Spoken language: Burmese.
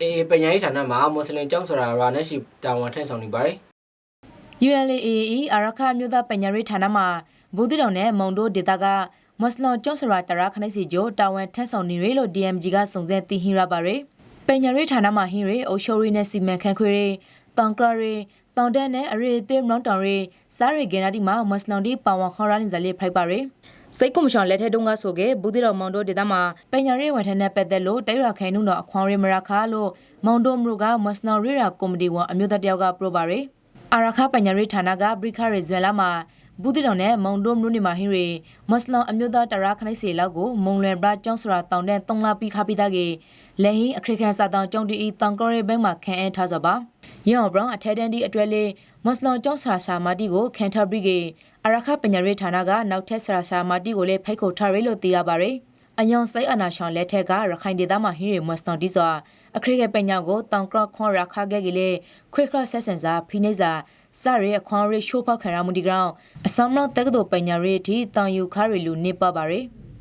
အေးပညာရေးဌာနမှာမွတ်စလင်ကျောင်းဆိုတာရာနဲ့ရှိတာဝန်ထမ်းဆောင်နေပါတယ် ULAAE အာရခမြို့သားပညာရေးဌာနမှာဘူးတိတော်နဲ့မုံတို့ဒေတာကမွတ်စလင်ကျောင်းစရာတရာခနိုင်စီကျိုတာဝန်ထမ်းဆောင်နေရလို့ DMG ကစုံစမ်းသိဟင်းရပါရယ်ပညာရေးဌာနမှာဟင်းရအုပ်ချုပ်ရေးနဲ့စီမံခန့်ခွဲရေးတောင်ကရရေးတောင်တန်းနဲ့အရေးသေးမနောင်တောင်ရေးစားရီဂင်နာဒီမှာမွတ်စလင်ဒီပါဝန်ခေါ်ရနေကြလေဖိုက်ပါရယ်စိတ်ကွန်မရှင်လက်ထက်တုန်းကဆိုခဲ့ဘူးတိတော်မောင်တို့ဒေတာမှာပညာရေးဝန်ထမ်းနဲ့ပတ်သက်လို့တိုက်ရခိုင်နှုံတော့အခွန်ရေးမရခါလို့မောင်တို့မျိုးကမွတ်စလင်ရေးရာကော်မတီဝန်အမျိုးသားတယောက်ကပြောပါရယ်အာရခပညာရေးဌာနကဘရိခရေဇွဲလာမှာဘူးတိတော်နဲ့မုံဒိုမလို့နေမှာဟင်းရီမွတ်စလင်အမျိုးသားတရာခနိုင်စီလောက်ကိုမုံလွယ်ဘရာကျောင်းစရာတောင်းတဲ့၃လပြီးခါပြီးသားကေလဲဟင်းအခရခန်စာတောင်းကျောင်းတီတောင်ကောရဲဘက်မှာခန့်အန်းထားစောပါရောင်ဘရောင်းအထက်တန်းဒီအတွဲလေး မွတ်စလင်ကျောင်းစရာရှာမာတီကိုခန့်ထားပြီးကေအာရခပညာရေးဌာနကနောက်ထပ်စရာရှာမာတီကိုလည်းဖိတ်ခေါ်ထားရလို့သိရပါရယ်အယုံစိတ်အနာရှောင်လက်ထက်ကရခိုင်ဒေသမှာဟင်းရီမွတ်စလင်ဒီစွာအခရခပညာကိုတောင်ကရခွန်ရခခဲ့ကလေးခွေခရဆက်ဆန်စာဖိနေစာစရဲအခွန်ရရှိုးဖောက်ခံရမှုဒီကောင်အစမ်းမတက်ကတော်ပညာရေးအထိတောင်ယူခါရီလူနေပပါရယ်